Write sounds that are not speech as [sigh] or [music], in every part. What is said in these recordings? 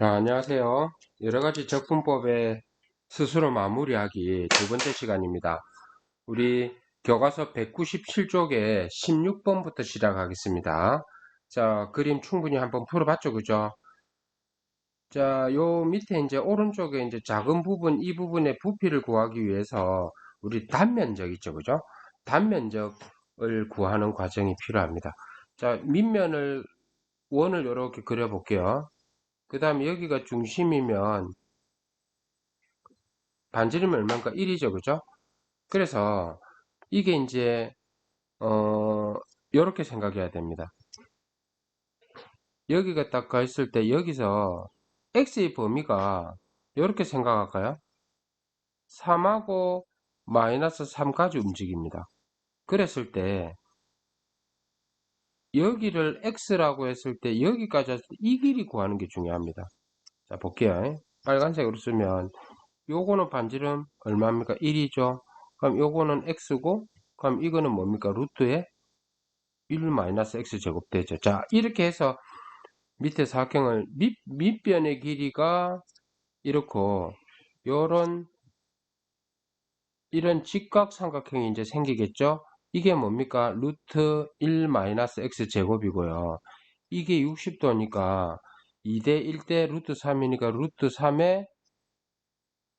자, 안녕하세요. 여러 가지 적분법의 스스로 마무리하기 두 번째 시간입니다. 우리 교과서 197쪽에 16번부터 시작하겠습니다. 자, 그림 충분히 한번 풀어봤죠, 그죠? 자, 요 밑에 이제 오른쪽에 이제 작은 부분, 이 부분의 부피를 구하기 위해서 우리 단면적 있죠, 그죠? 단면적을 구하는 과정이 필요합니다. 자, 밑면을 원을 이렇게 그려볼게요. 그 다음에 여기가 중심이면 반지름이 얼마인가? 1이죠. 그죠? 그래서 이게 이제 어 이렇게 생각해야 됩니다. 여기가 딱 가 있을 때 여기서 x의 범위가 이렇게 생각할까요? 3하고 마이너스 3까지 움직입니다. 그랬을 때 여기를 x라고 했을 때 여기까지 이 길이 구하는 게 중요합니다. 자 볼게요. 빨간색으로 쓰면 요거는 반지름 얼마입니까? 1이죠. 그럼 요거는 x고 그럼 이거는 뭡니까? 루트에 1 마이너스 x 제곱 되죠. 자 이렇게 해서 밑에 사각형을 밑, 밑변의 길이가 이렇고 요런 이런 직각삼각형이 이제 생기겠죠. 이게 뭡니까? 루트 1 마이너스 x 제곱이고요. 이게 60도니까 2대 1대 루트 3이니까 루트 3의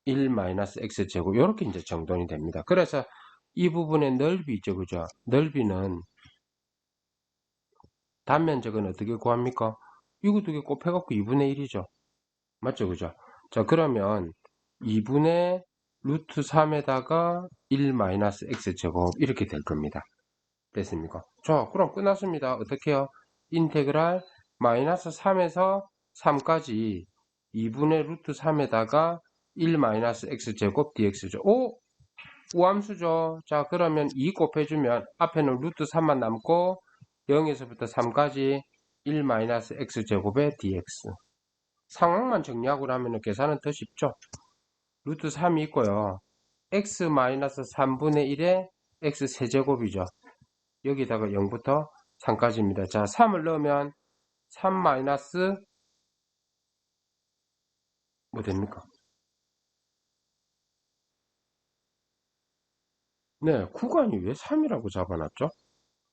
1 마이너스 x 제곱 이렇게 이제 정돈이 됩니다. 그래서 이 부분의 넓이 있죠. 그죠? 넓이는 단면적은 어떻게 구합니까? 이거 두 개 곱해갖고 2분의 1이죠. 맞죠? 그죠? 자 그러면 2분의 루트 3에다가 1 마이너스 x 제곱 이렇게 될 겁니다. 됐습니까? 자 그럼 끝났습니다. 어떻게 해요? 인테그랄 마이너스 3에서 3까지 2분의 루트 3에다가 1 마이너스 x 제곱 dx죠. 오! 우함수죠. 자 그러면 2 곱해주면 앞에는 루트 3만 남고 0에서부터 3까지 1 마이너스 x 제곱의 dx 상황만 정리하고 나면 계산은 더 쉽죠. 루트 3이 있고요. x 마이너스 3분의 1의 x 세제곱이죠. 여기다가 0부터 3까지입니다. 자, 3을 넣으면 3 마이너스 뭐 됩니까? 네, 구간이 왜 3이라고 잡아놨죠?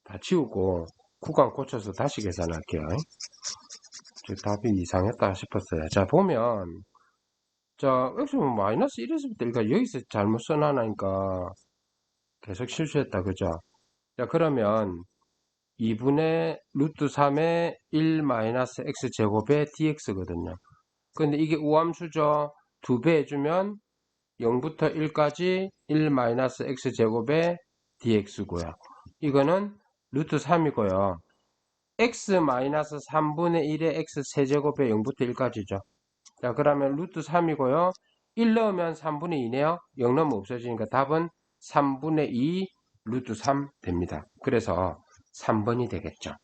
다 지우고 구간 고쳐서 다시 계산할게요. 답이 이상했다 싶었어요. 자, 보면 자, x는 마이너스 1에서부터 그러니까 여기서 잘못 써놔니까 계속 실수했다. 그죠? 자, 그러면 2분의 루트 3의 1 마이너스 x 제곱의 dx거든요. 근데 이게 우함수죠. 2배 해주면 0부터 1까지 1 마이너스 x 제곱의 dx고요. 이거는 루트 3이고요. x 마이너스 3분의 1의 x 세제곱의 0부터 1까지죠. 자 그러면 루트 3이고요. 1 넣으면 3분의 2네요. 0 넣으면 없어지니까 답은 3분의 2 루트 3 됩니다. 그래서 3번이 되겠죠.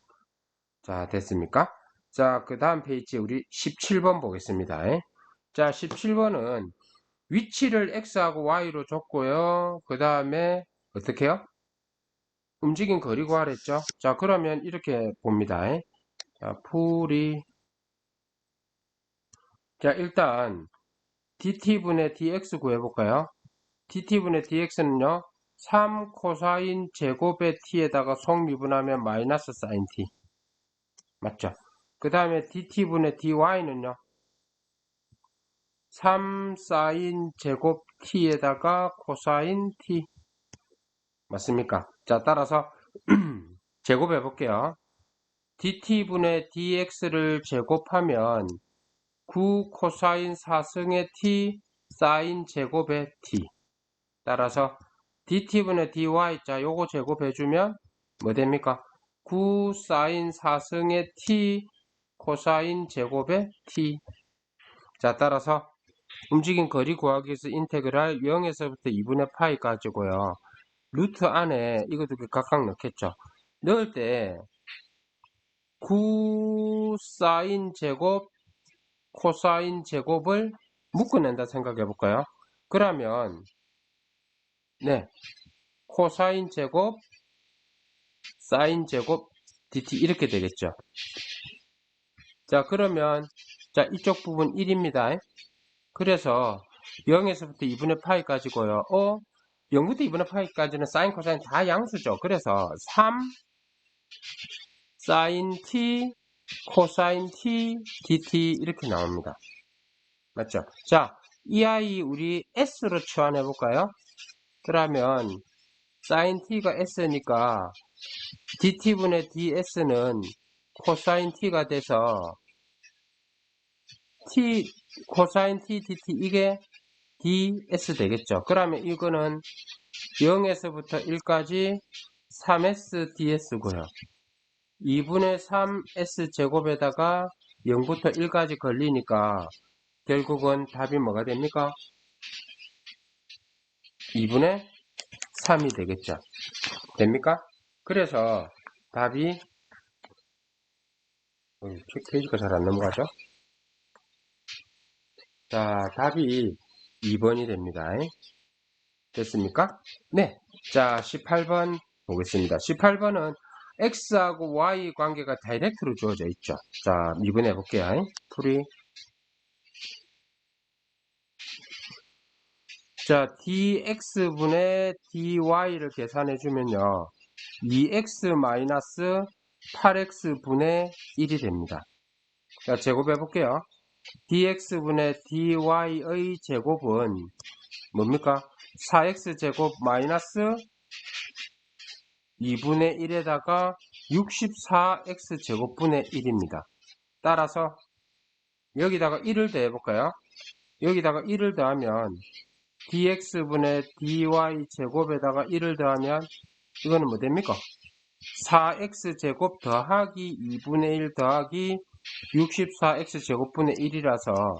자 됐습니까? 자 그 다음 페이지 우리 17번 보겠습니다. 자 17번은 위치를 x하고 y로 줬고요. 그 다음에 어떻게 해요? 움직인 거리 구하랬죠. 자 그러면 이렇게 봅니다. 자 풀이 자 일단 dt분의 dx 구해볼까요? dt분의 dx는요 3 코사인 제곱의 t에다가 속미분하면 마이너스 사인 t 맞죠? 그 다음에 dt분의 dy는요 3 사인 제곱 t에다가 코사인 t 맞습니까? 자 따라서 [clears throat] 제곱해 볼게요 dt분의 dx를 제곱하면 9 코사인 4승의 t 사인 제곱의 t. 따라서 dt분의 dy 자 요거 제곱해주면 뭐 됩니까? 9 사인 4승의 t 코사인 제곱의 t. 자 따라서 움직인 거리 구하기 위해서 인테그랄 0에서부터 2분의 파이 가지고요. 루트 안에 이것도 각각 넣겠죠. 넣을 때 9 사인 제곱 코사인 제곱을 묶어낸다 생각해 볼까요? 그러면 네 코사인 제곱 사인 제곱 dt 이렇게 되겠죠. 자 그러면 자, 이쪽 부분 1입니다. 그래서 0에서부터 2분의 파이까지고요. 어? 0부터 2분의 파이까지는 사인, 코사인 다 양수죠. 그래서 3 사인 t, 코사인 t, dt 이렇게 나옵니다. 맞죠? 자, 이 아이 우리 s로 치환해 볼까요? 그러면 사인 t가 s니까 dt분의 ds는 코사인 t가 돼서 t 코사인 t dt 이게 ds 되겠죠. 그러면 이거는 0에서부터 1까지 3s ds고요. 2분의 3s 제곱에다가 0부터 1까지 걸리니까 결국은 답이 뭐가 됩니까? 2분의 3이 되겠죠. 됩니까? 그래서 답이 어, 페이지가 잘 안 넘어가죠? 자, 답이 2번이 됩니다. 됐습니까? 네. 자, 18번 보겠습니다. 18번은 x하고 y 관계가 다이렉트로 주어져 있죠. 자, 미분해 볼게요. 풀이 자, dx분의 dy를 계산해 주면요. 2x-8x분의 1이 됩니다. 자, 제곱해 볼게요. dx분의 dy의 제곱은 뭡니까? 4x제곱 마이너스 2분의 1에다가 64x제곱분의 1입니다. 따라서 여기다가 1을 더해 볼까요? 여기다가 1을 더하면 dx분의 dy 제곱에다가 1을 더하면 이거는 뭐 됩니까? 4x제곱 더하기 2분의 1 더하기 64x제곱분의 1이라서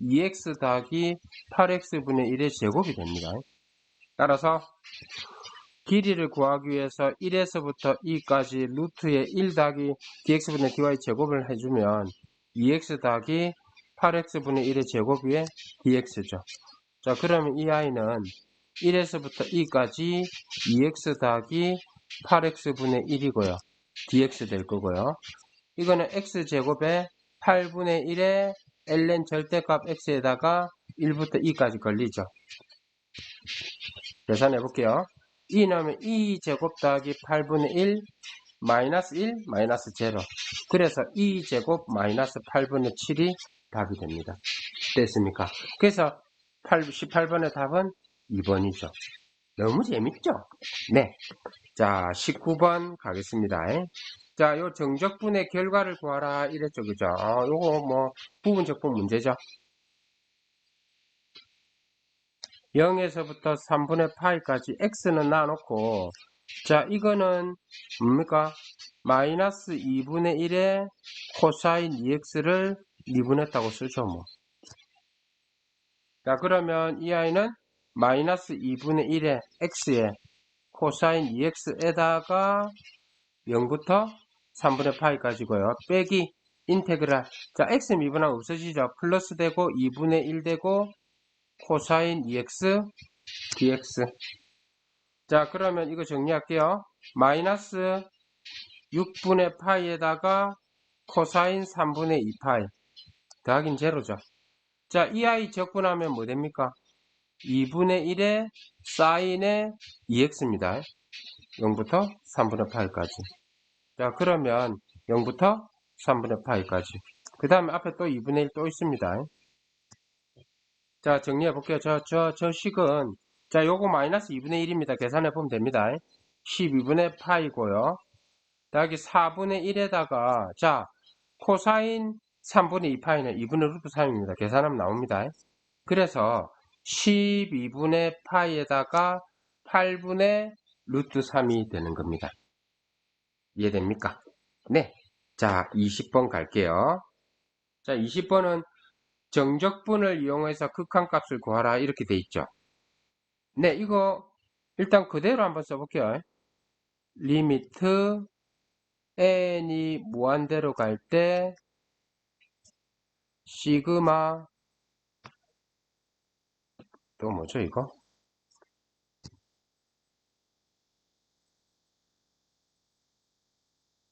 2x 더하기 8x분의 1의 제곱이 됩니다. 따라서 길이를 구하기 위해서 1에서부터 2까지 루트의 1 더하기 dx분의 dy 제곱을 해주면 2x 더하기 8x분의 1의 제곱 위에 dx죠. 자 그러면 이 아이는 1에서부터 2까지 2x 더하기 8x분의 1이고요. dx 될 거고요. 이거는 x제곱에 8분의 1에 ln 절대값 x에다가 1부터 2까지 걸리죠. 계산해 볼게요. 2 넣으면 2제곱 더하기 8분의 1 마이너스 1 마이너스 0 그래서 2제곱 마이너스 8분의 7이 답이 됩니다. 됐습니까? 그래서 8, 18번의 답은 2번이죠. 너무 재밌죠? 네. 자, 19번 가겠습니다. 자, 요 정적분의 결과를 구하라 이랬죠. 그죠? 어, 요거 뭐 부분 적분 문제죠. 0에서부터 3분의 파이까지 x는 놔놓고 자 이거는 뭡니까? 마이너스 2분의 1에 코사인 2x를 2분했다고 쓰죠 뭐. 자 그러면 이 아이는 마이너스 2분의 1에 x에 코사인 2x에다가 0부터 3분의 파이까지고요. 빼기 인테그랄. 자 x 미분하면 없어지죠. 플러스 되고 2분의 1 되고 코사인 2x dx. 자 그러면 이거 정리할게요. 마이너스 6분의 파이에다가 코사인 3분의 2파이. 더하긴 제로죠. 자 이 아이 적분하면 뭐 됩니까? 2분의 1에 사인의 2x입니다. 0부터 3분의 파이까지. 자 그러면 0부터 3분의 파이까지. 그 다음에 앞에 또 2분의 1 또 있습니다 자, 정리해 볼게요. 저, 저, 저 식은, 자, 요거 마이너스 2분의 1입니다. 계산해 보면 됩니다. 12분의 파이고요. 여기 4분의 1에다가, 자, 코사인 3분의 2파이는 2분의 루트 3입니다. 계산하면 나옵니다. 그래서 12분의 파이에다가 8분의 루트 3이 되는 겁니다. 이해됩니까? 네. 자, 20번 갈게요. 자, 20번은 정적분을 이용해서 극한값을 구하라 이렇게 돼 있죠. 네, 이거 일단 그대로 한번 써볼게요. 리미트 n이 무한대로 갈 때 시그마 또 뭐죠 이거?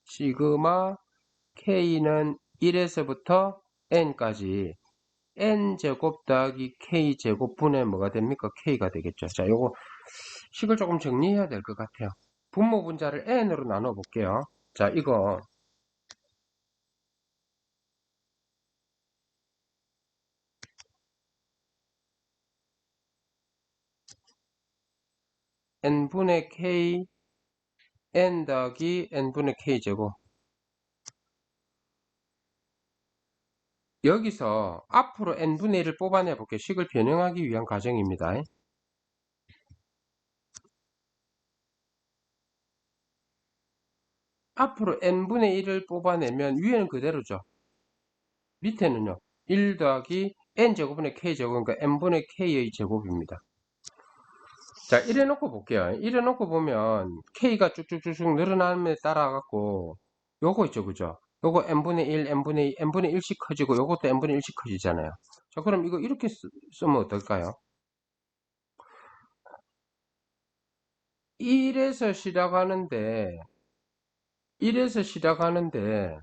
시그마 k는 1에서부터 n까지 n제곱 더하기 k제곱분의 뭐가 됩니까? k가 되겠죠. 자, 요거 식을 조금 정리해야 될 것 같아요. 분모 분자를 n으로 나눠 볼게요. 자, 이거 n분의 k n 더하기 n분의 k제곱 여기서 앞으로 n분의 1을 뽑아내 볼게요. 식을 변형하기 위한 과정입니다. 앞으로 n분의 1을 뽑아내면 위에는 그대로죠. 밑에는요. 1 더하기 n제곱분의 k제곱 그러니까 n분의 k의 제곱입니다. 자 이래 놓고 볼게요. 이래 놓고 보면 k가 쭉쭉쭉쭉 늘어남에 따라 갖고 요거 있죠. 그죠? 요거 n분의 1, n분의 2, n분의 1씩 커지고 요것도 n분의 1씩 커지잖아요. 자 그럼 이거 이렇게 쓰, 쓰면 어떨까요? 1에서 시작하는데 1에서 시작하는데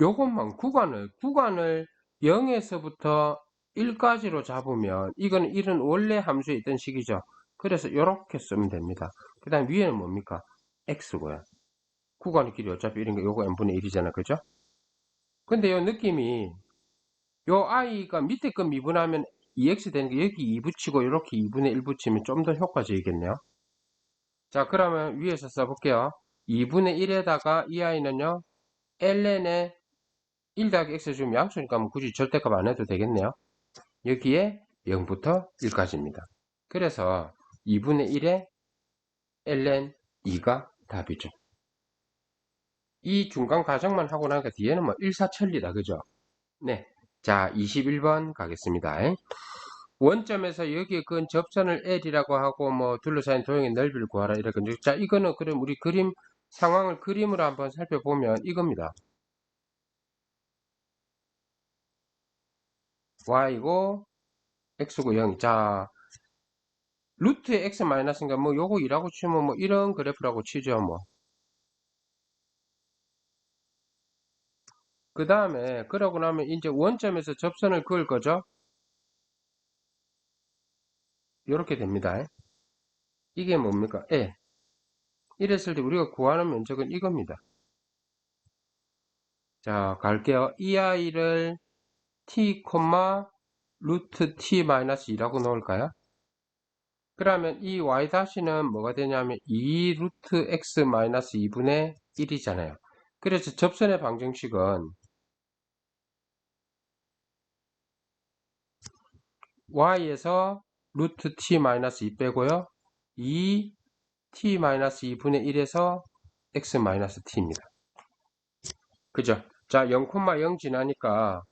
요것만 구간을 구간을 0에서부터 1까지로 잡으면 이건 1은 원래 함수에 있던 식이죠. 그래서 이렇게 쓰면 됩니다. 그 다음 위에는 뭡니까? x고요. 구간의 길이 어차피 이런 거 요거 n분의 1이잖아. 그죠? 근데 요 느낌이 요 i가 밑에 거 미분하면 2x 되는 게 여기 2 붙이고 이렇게 2분의 1 붙이면 좀 더 효과적이겠네요. 자 그러면 위에서 써볼게요. 2분의 1에다가 이 i는요. ln에 1 더하기 x 주면 양수니까 뭐 굳이 절대값 안 해도 되겠네요. 여기에 0부터 1까지입니다. 그래서 2분의 1에 ln 2가 답이죠. 이 중간 과정만 하고 나니까 뒤에는 뭐 일사천리다. 그죠? 네. 자, 21번 가겠습니다. 원점에서 여기에 그 접선을 L이라고 하고 뭐 둘러싸인 도형의 넓이를 구하라 이렇게 자 이거는 그럼 우리 그림 상황을 그림으로 한번 살펴보면 이겁니다. y고 x고 0. 자 루트의 x 마이너스인가 뭐 요거 2라고 치면 뭐 이런 그래프라고 치죠 뭐. 그 다음에 그러고 나면 이제 원점에서 접선을 그을 거죠. 이렇게 됩니다. 이게 뭡니까? 에. 이랬을 때 우리가 구하는 면적은 이겁니다. 자, 갈게요. 이 아이를 t, 루트 t 2라고 넣을까요? 그러면 이 y-는 뭐가 되냐면 2 루트 x 2분의 1이잖아요. 그래서 접선의 방정식은 y에서 루트 t-2 빼고요. 2 t-2분의 1에서 x-t입니다. 그죠? 자, 0,0 지나니까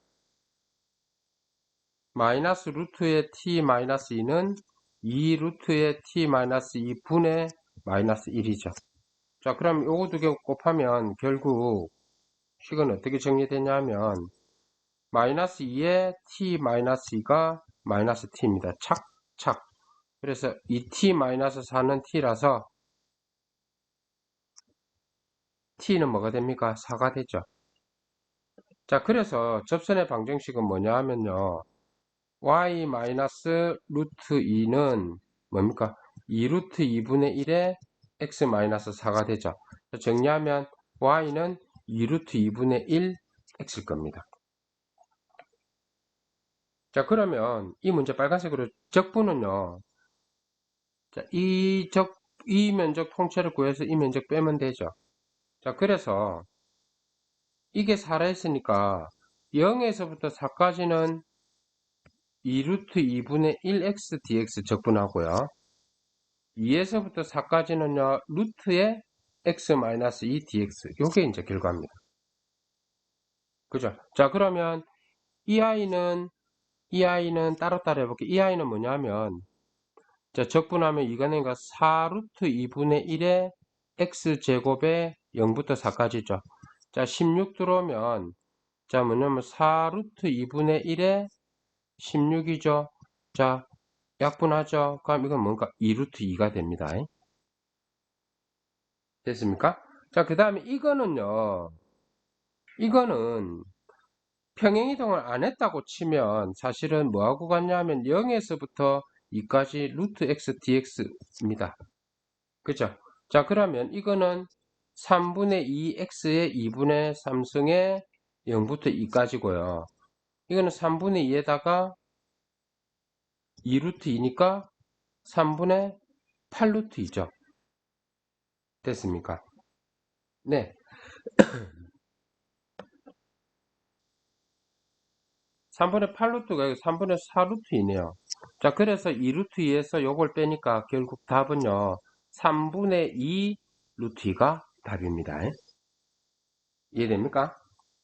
마이너스 루트의 t-2는 2 루트의 t-2분의 마이너스 1이죠. 자, 그럼 요거 두 개 곱하면 결국 식은 어떻게 정리되냐면 마이너스 2의 t-2가 마이너스 t입니다. 착, 착. 그래서 2t 마이너스 4는 t라서 t는 뭐가 됩니까? 4가 되죠. 자, 그래서 접선의 방정식은 뭐냐 하면요. y 마이너스 루트 2는 뭡니까? 2 루트 2분의 1에 x 마이너스 4가 되죠. 정리하면 y는 2 루트 2분의 1 x일 겁니다. 자 그러면 이 문제 빨간색으로 적분은요 자, 이 적, 이 면적 통째를 구해서 이 면적 빼면 되죠. 자 그래서 이게 살아있으니까 0에서부터 4까지는 2루트 2분의 1x dx 적분하고요. 2에서부터 4까지는요 루트의 x-2 dx 요게 이제 결과입니다. 그죠? 자 그러면 이 아이는 이 아이는 따로따로 해볼게요. 이 아이는 뭐냐면 자 적분하면 이거는가 4루트 2분의 1에 x제곱에 0부터 4까지죠. 자 16 들어오면 자 뭐냐면 4루트 2분의 1에 16이죠. 자 약분하죠. 그럼 이건 뭔가 2루트 2가 됩니다. 됐습니까? 자 그 다음에 이거는요. 이거는 평행 이동을 안 했다고 치면 사실은 뭐하고 같냐면 0에서부터 2까지 루트 x dx입니다. 그죠? 자 그러면 이거는 3분의 2x의 2분의 3승의 0부터 2까지고요. 이거는 3분의 2에다가 2루트 2니까 3분의 8루트 2죠. 됐습니까? 네. 3분의 8루트가 3분의 4루트이네요. 자, 그래서 2루트 2에서 요걸 빼니까 결국 답은요. 3분의 2 루트 2가 답입니다. 이해됩니까?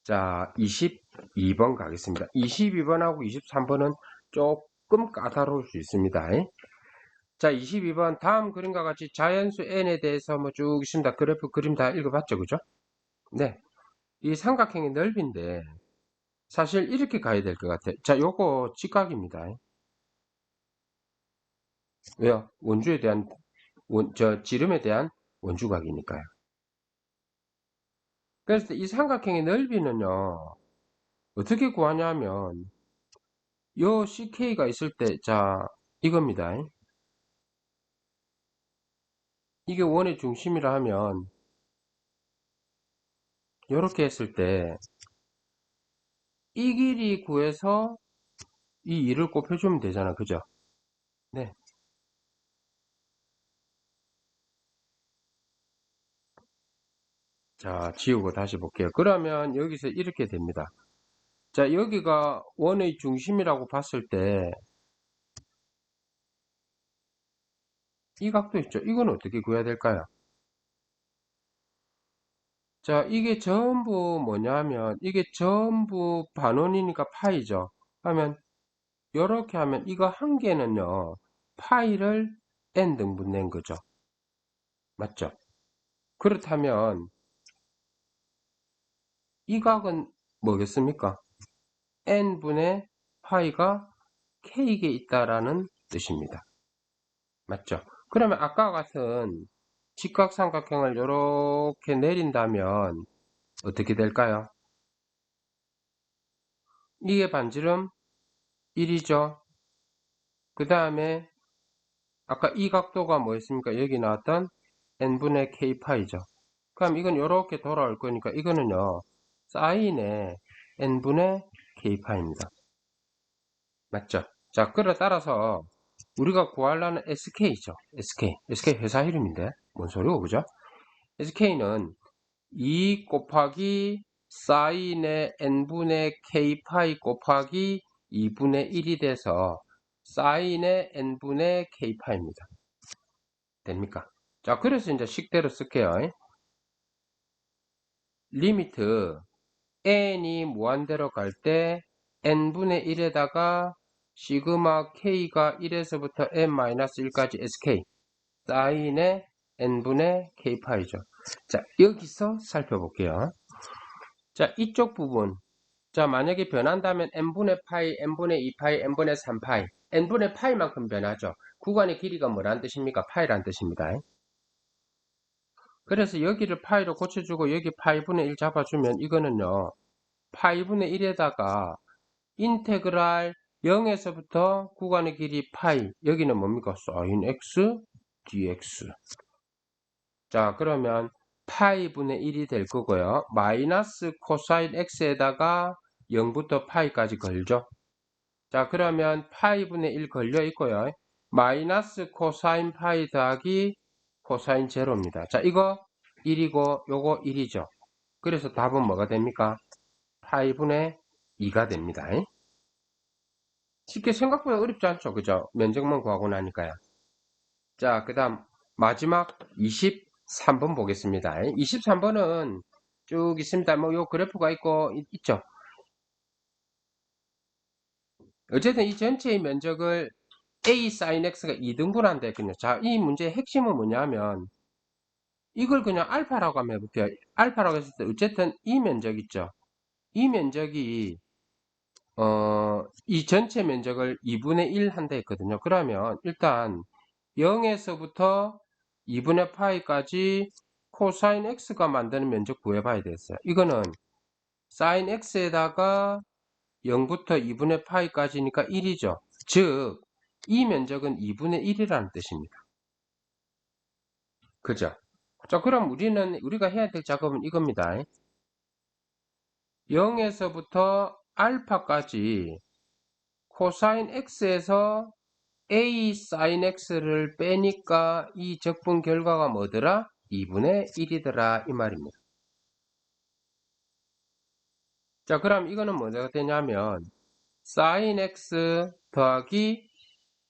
자, 22번 가겠습니다. 22번하고 23번은 조금 까다로울 수 있습니다. 자, 22번 다음 그림과 같이 자연수 n에 대해서 뭐 쭉 있습니다. 그래프 그림 다 읽어봤죠, 그죠? 네. 이 삼각형의 넓이인데 사실 이렇게 가야 될 것 같아요. 자, 요거 직각입니다. 왜요? 원주에 대한 원, 저 지름에 대한 원주각이니까요. 그래서 이 삼각형의 넓이는요. 어떻게 구하냐면 요 CK가 있을 때 자 이겁니다. 이게 원의 중심이라 하면 이렇게 했을 때 이 길이 구해서 이 2를 곱해주면 되잖아. 그죠? 네. 자, 지우고 다시 볼게요. 그러면 여기서 이렇게 됩니다. 자, 여기가 원의 중심이라고 봤을 때, 이 각도 있죠? 이건 어떻게 구해야 될까요? 자, 이게 전부 뭐냐면, 이게 전부 반원이니까 파이죠. 하면, 이렇게 하면, 이거 한 개는요, 파이를 n 등분 낸 거죠. 맞죠? 그렇다면, 이 각은 뭐겠습니까? n분의 파이가 k에 있다라는 뜻입니다. 맞죠? 그러면 아까 같은 직각삼각형을 이렇게 내린다면 어떻게 될까요? 이게 반지름 1이죠. 그 다음에 아까 이 각도가 뭐였습니까? 여기 나왔던 n분의 k파이죠. 그럼 이건 이렇게 돌아올 거니까 이거는요. 사인의 n분의 k파입니다. 맞죠? 자, 그래 따라서 우리가 구하려는 SK죠. SK. SK 회사 이름인데 뭔 소리고 그죠? SK는 2 곱하기 사인의 n분의 k파이 곱하기 2분의 1이 돼서 사인의 n분의 k파입니다. 됩니까? 자, 그래서 이제 식대로 쓸게요. 리미트 n이 무한대로 갈 때 n분의 1에다가 시그마 k가 1에서부터 n-1까지 sk 사인의 n분의 k파이죠. 자 여기서 살펴볼게요. 자 이쪽 부분 자 만약에 변한다면 n분의 파이, n분의 2파이, n분의 3파이 n분의 파이만큼 변하죠. 구간의 길이가 뭐란 뜻입니까? 파이란 뜻입니다. 그래서 여기를 파이로 고쳐주고 여기 파이분의 1 잡아주면 이거는요. 파이분의 1에다가 인테그랄 0에서부터 구간의 길이 파이 여기는 뭡니까? sin x dx 자 그러면 파이 분의 1이 될 거고요. 마이너스 코사인 x에다가 0부터 파이까지 걸죠. 자 그러면 파이 분의 1 걸려 있고요. 마이너스 코사인 파이 더하기 코사인 제로입니다. 자, 이거 1이고 요거 1이죠. 그래서 답은 뭐가 됩니까? 파이 분의 2가 됩니다. 쉽게 생각보다 어렵지 않죠. 그죠? 면적만 구하고 나니까요. 자, 그 다음 마지막 23번 보겠습니다. 23번은 쭉 있습니다. 뭐 요 그래프가 있고 있, 죠 어쨌든 이 전체의 면적을 a sin x가 2등분한다 했거든요. 자, 이 문제의 핵심은 뭐냐면 이걸 그냥 알파라고 한번 해볼게요. 알파라고 했을 때 어쨌든 이 면적 있죠. 이 면적이 어, 이 전체 면적을 2분의 1 한다 했거든요. 그러면 일단 0에서부터 2분의 파이까지 코사인 x가 만드는 면적 구해봐야 되겠어요. 이거는 사인 x에다가 0부터 2분의 파이까지니까 1이죠. 즉, 이 면적은 2분의 1이라는 뜻입니다. 그죠? 자, 그럼 우리는, 우리가 해야 될 작업은 이겁니다. 0에서부터 알파까지 코사인 x에서 a sin x를 빼니까 이 적분 결과가 뭐더라? 2분의 1이더라 이 말입니다. 자 그럼 이거는 뭐가 되냐면 sin x 더하기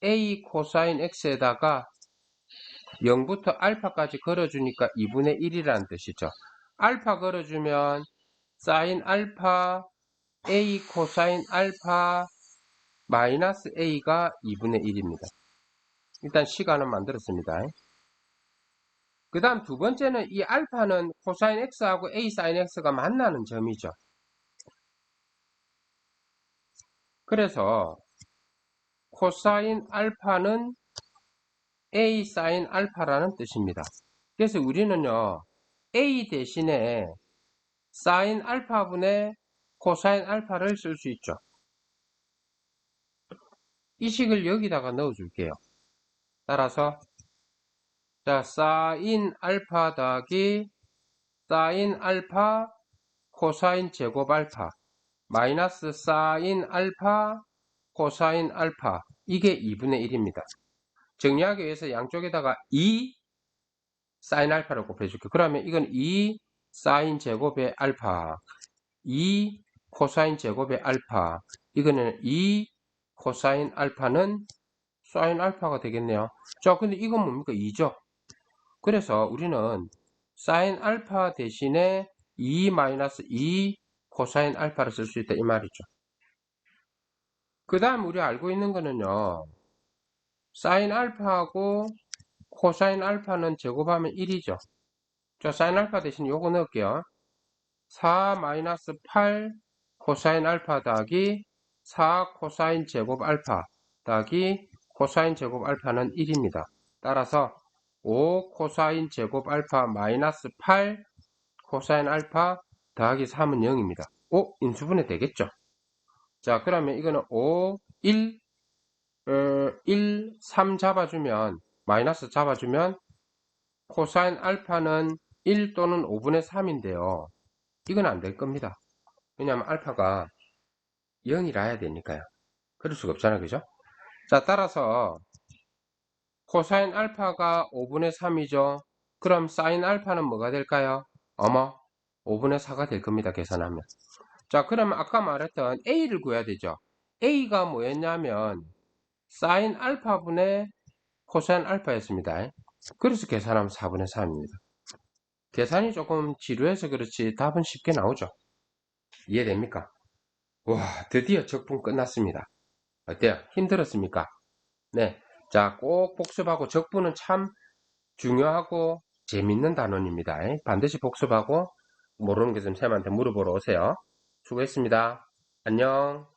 a 코사인 x에다가 0부터 알파까지 걸어주니까 2분의 1이라는 뜻이죠. 알파 걸어주면 sin 알파 a 코사인 알파 마이너스 a가 2분의 1입니다. 일단 시간은 만들었습니다. 그 다음 두 번째는 이 알파는 코사인 x하고 a 사인 x가 만나는 점이죠. 그래서 코사인 알파는 a 사인 알파라는 뜻입니다. 그래서 우리는요 a 대신에 사인 알파분의 코사인 알파를 쓸 수 있죠. 이 식을 여기다가 넣어 줄게요. 따라서 자 사인 알파 더하기 사인 알파 코사인 제곱 알파 마이너스 사인 알파 코사인 알파 이게 2분의 1입니다. 정리하기 위해서 양쪽에다가 2 사인 알파를 곱해줄게요. 그러면 이건 2 사인 제곱의 알파 2 코사인 제곱의 알파 이거는 2 코사인 알파는 사인 알파가 되겠네요. 자, 근데 이건 뭡니까? 2죠. 그래서 우리는 사인 알파 대신에 2-2 코사인 알파를 쓸 수 있다 이 말이죠. 그 다음 우리 알고 있는 거는요. 사인 알파하고 코사인 알파는 제곱하면 1이죠. 자, 사인 알파 대신 요거 넣을게요. 4-8 코사인 알파 더하기 4 코사인 제곱 알파 더하기 코사인 제곱 알파는 1입니다. 따라서 5 코사인 제곱 알파 마이너스 8 코사인 알파 더하기 3은 0입니다. 5 인수분해 되겠죠? 자 그러면 이거는 5, 1, 어, 1, 3 잡아주면 마이너스 잡아주면 코사인 알파는 1 또는 5분의 3인데요. 이건 안 될 겁니다. 왜냐하면 알파가 0이라야 되니까요. 그럴 수가 없잖아요. 그죠? 자, 따라서 코사인 알파가 5분의 3이죠. 그럼 사인 알파는 뭐가 될까요? 어머, 5분의 4가 될 겁니다. 계산하면. 자, 그러면 아까 말했던 A를 구해야 되죠. A가 뭐였냐면 사인 알파분의 코사인 알파였습니다. 그래서 계산하면 4분의 3입니다. 계산이 조금 지루해서 그렇지 답은 쉽게 나오죠. 이해됩니까? 와, 드디어 적분 끝났습니다. 어때요? 힘들었습니까? 네. 자, 꼭 복습하고 적분은 참 중요하고 재밌는 단원입니다. 반드시 복습하고 모르는 게 있으면 쌤한테 물어보러 오세요. 수고했습니다. 안녕.